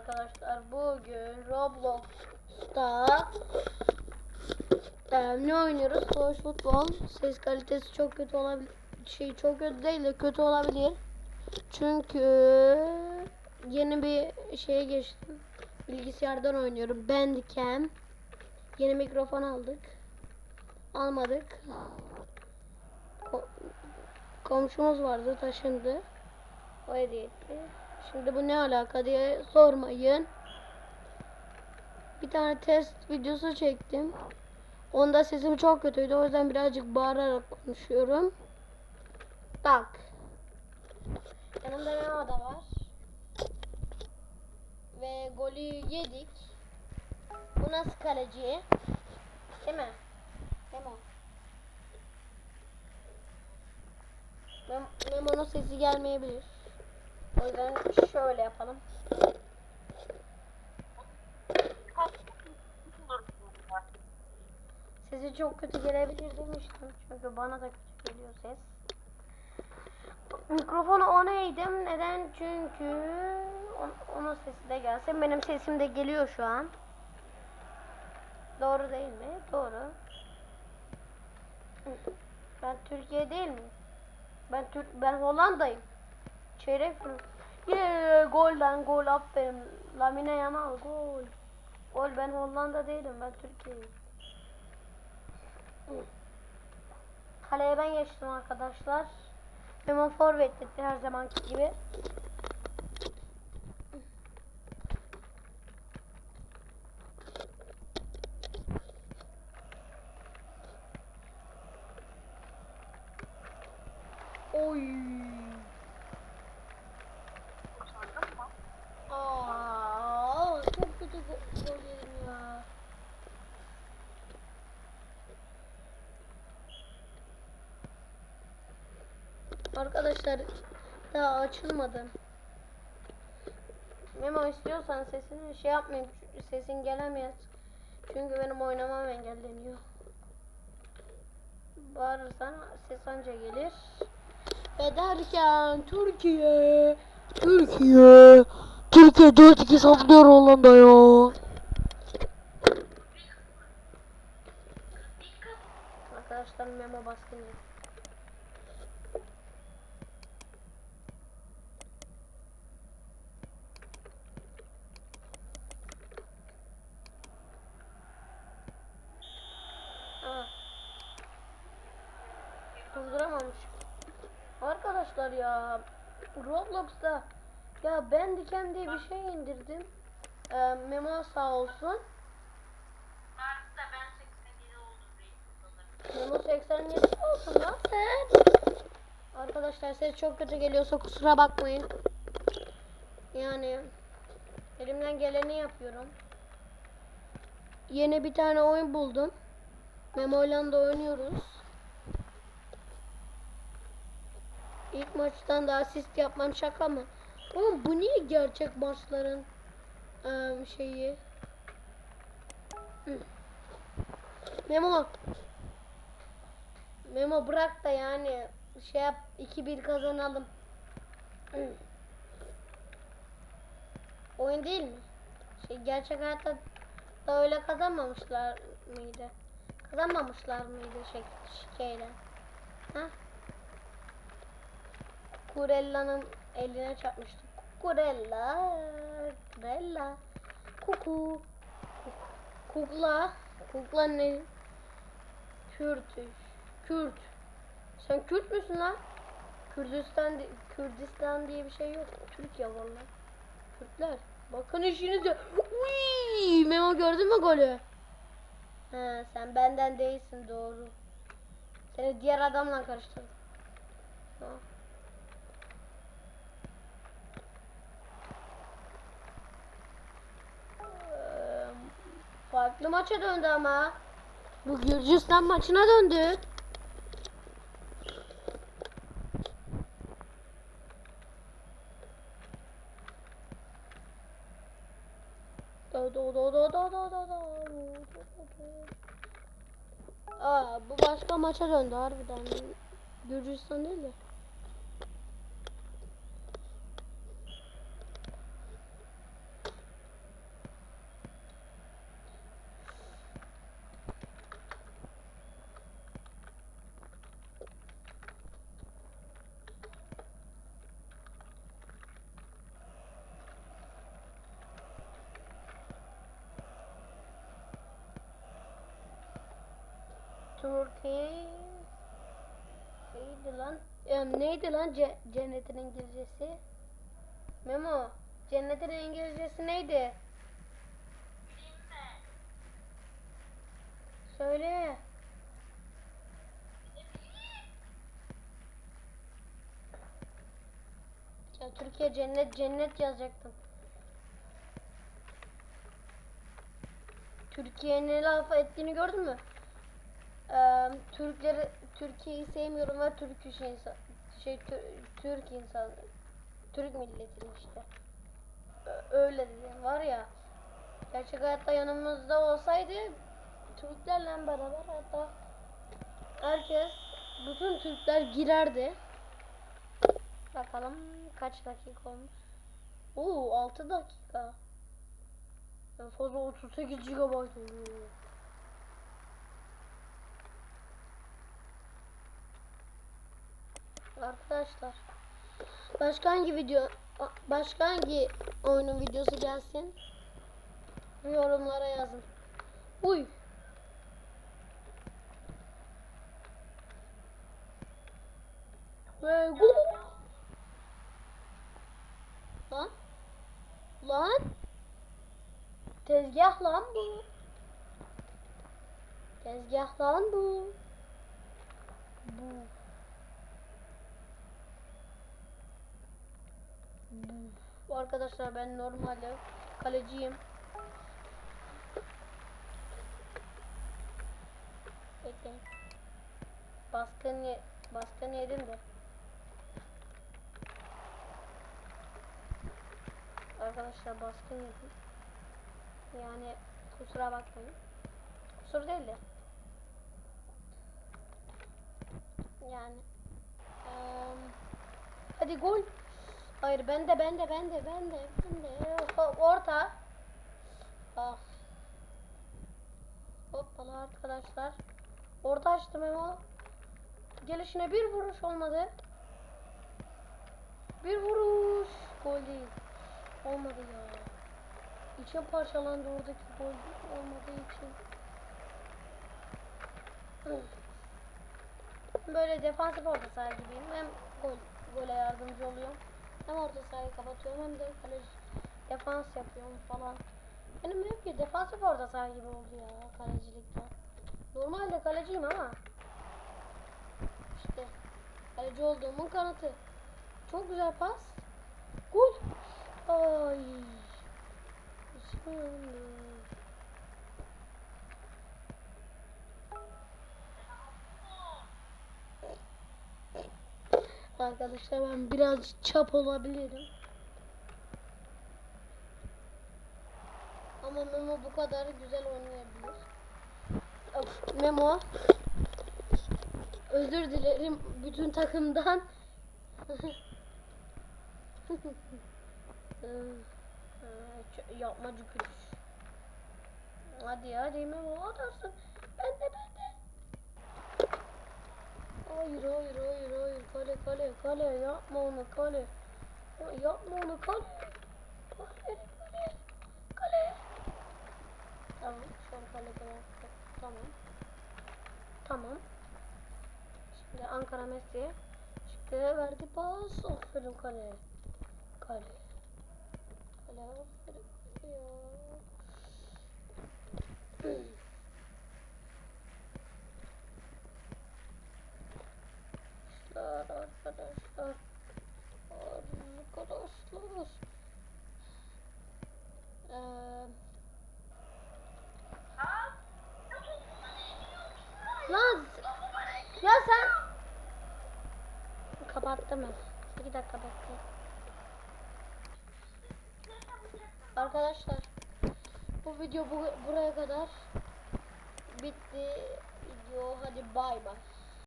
arkadaşlar. Bugün Roblox'ta e, ne oynuyoruz? Savaş futbol. Ses kalitesi çok kötü olabilir. Şey çok kötü değil de kötü olabilir. Çünkü yeni bir şeye geçtim. Bilgisayardan oynuyorum. Bandicam. Yeni mikrofon aldık. Almadık. Ko- komşumuz vardı taşındı. O hediye etti. Şimdi bu ne alaka diye sormayın. Bir tane test videosu çektim. Onda sesim çok kötüydü. O yüzden birazcık bağırarak konuşuyorum. Tak. Yanımda Memo da var. Ve golü yedik. Bu nasıl kaleci? Değil mi? Memo. Mem- Memo'nun sesi gelmeyebilir. O yüzden şöyle yapalım. Sesi çok kötü gelebilir demiştim. Çünkü bana da kötü geliyor ses. Mikrofonu ona eğdim. Neden? Çünkü on- onun sesi de gelsin. Benim sesim de geliyor şu an. Doğru değil mi? Doğru. Ben Türkiye değil miyim? Ben Türk ben Hollanda'yım. Çeyrek final. Yeee gol lan gol aferin. Lamine Yamal gol. Gol ben Hollanda değilim ben Türkiye'yim. Kaleye ben geçtim arkadaşlar. Memo forvet etti her zamanki gibi. Oy. Aa, çok kötü go- gol yedim ya. Arkadaşlar daha açılmadı. Memo istiyorsan sesini şey yapmayayım. Sesin gelemez. Çünkü benim oynamam engelleniyor. Bağırırsan ses anca gelir. Ve derken Türkiye Türkiye Türkiye 4-2 saplıyor Hollanda'ya. Arkadaşlar memo baskın yok. Aa. Durduramamış. Arkadaşlar ya Roblox'ta ya Bandicam diye bir şey indirdim. Ee, Memo sağ olsun. Mart'ta ben 87 oldum Memo 87 olsun lan sen. Arkadaşlar ses çok kötü geliyorsa kusura bakmayın. Yani elimden geleni yapıyorum. Yeni bir tane oyun buldum. Memo'yla da oynuyoruz. İlk maçtan da asist yapmam şaka mı? Oğlum bu niye gerçek maçların eee, şeyi? Memo Memo bırak da yani şey yap 2-1 kazanalım. Oyun değil mi? Şey gerçek hayatta da öyle kazanmamışlar mıydı? Kazanmamışlar mıydı şey şeyle? Ha? Kurella'nın eline çarpmıştı. Kurella, Kurella, kuku, kukla, kukla ne? Kürt, Kürt. Sen Kürt müsün lan? Kürdistan, di- Kürdistan diye bir şey yok. Türkiye vallahi. Kürtler. Bakın işinize. Uy! Memo gördün mü golü? He, sen benden değilsin doğru. Seni diğer adamla karıştırdım. Ha. Farklı maça döndü ama. Bu Gürcistan maçına döndü. Do do do do do do do do. Aa bu başka maça döndü harbiden. Gürcistan değil de. Türkiye neydi lan? Ya neydi lan ce- cennetin İngilizcesi? Memo, cennetin İngilizcesi neydi? Mi? Söyle. Ya Türkiye cennet cennet yazacaktım. Türkiye'nin laf ettiğini gördün mü? Ee, Türkleri Türkiye'yi sevmiyorum ve Türk iş insan şey Tür- Türk insan Türk milletini işte. Öyle dedi. Var ya gerçek hayatta yanımızda olsaydı Türklerle beraber hatta herkes bütün Türkler girerdi. Bakalım kaç dakika olmuş. Oo 6 dakika. En fazla 38 GB oluyor. Arkadaşlar başka hangi video başka hangi oyunun videosu gelsin? Yorumlara yazın. Uy. Lan. Lan. Tezgah lan bu. Tezgah lan bu. Bu. Bu. Arkadaşlar ben normalde kaleciyim. Bekleyin. Baskın ye baskın yedim de. Arkadaşlar baskın yedim. Yani kusura bakmayın. Kusur değil de. Yani. eee, hadi gol. Hayır bende bende bende bende bende. Hop, Orta. Ah. Hoppala arkadaşlar. Orta açtım Memo. Gelişine bir vuruş olmadı. Bir vuruş. Gol değil. Olmadı ya. İçim parçalandı oradaki gol olmadığı için. Böyle defansif orta saha gibiyim. Hem gol, gole yardımcı oluyorum. Hem orta sahayı kapatıyorum hem de kaleci defans yapıyorum falan. Benim hep bir defansif orta saha gibi oldu ya kalecilikte. Normalde kaleciyim ama işte kaleci olduğumun kanıtı. Çok güzel pas. Gol. Ay. Bismillah. Arkadaşlar ben biraz çap olabilirim. Ama Memo bu kadar güzel oynayabilir. Memo. Özür dilerim bütün takımdan. Yapmacı gülüş. Hadi hadi Memo atarsın. Ben de ben de. Hayır hayır hayır hayır kale kale kale yapma onu kale. Ya Yapma onu kale. Kale kale kale. Tamam şu an kalede yaptık. Tamam. Tamam. Şimdi Ankara Messi. Şimdi verdi pas. Aferin kale. Kale. Kale aferin kale ya. Arkadaşlar arkadaşlar. Arkadaşlar. Eee Ha? Lan ya sen kapattım ben. Bir dakika bekle. Arkadaşlar bu video bu, buraya kadar bitti. Video hadi bay bay.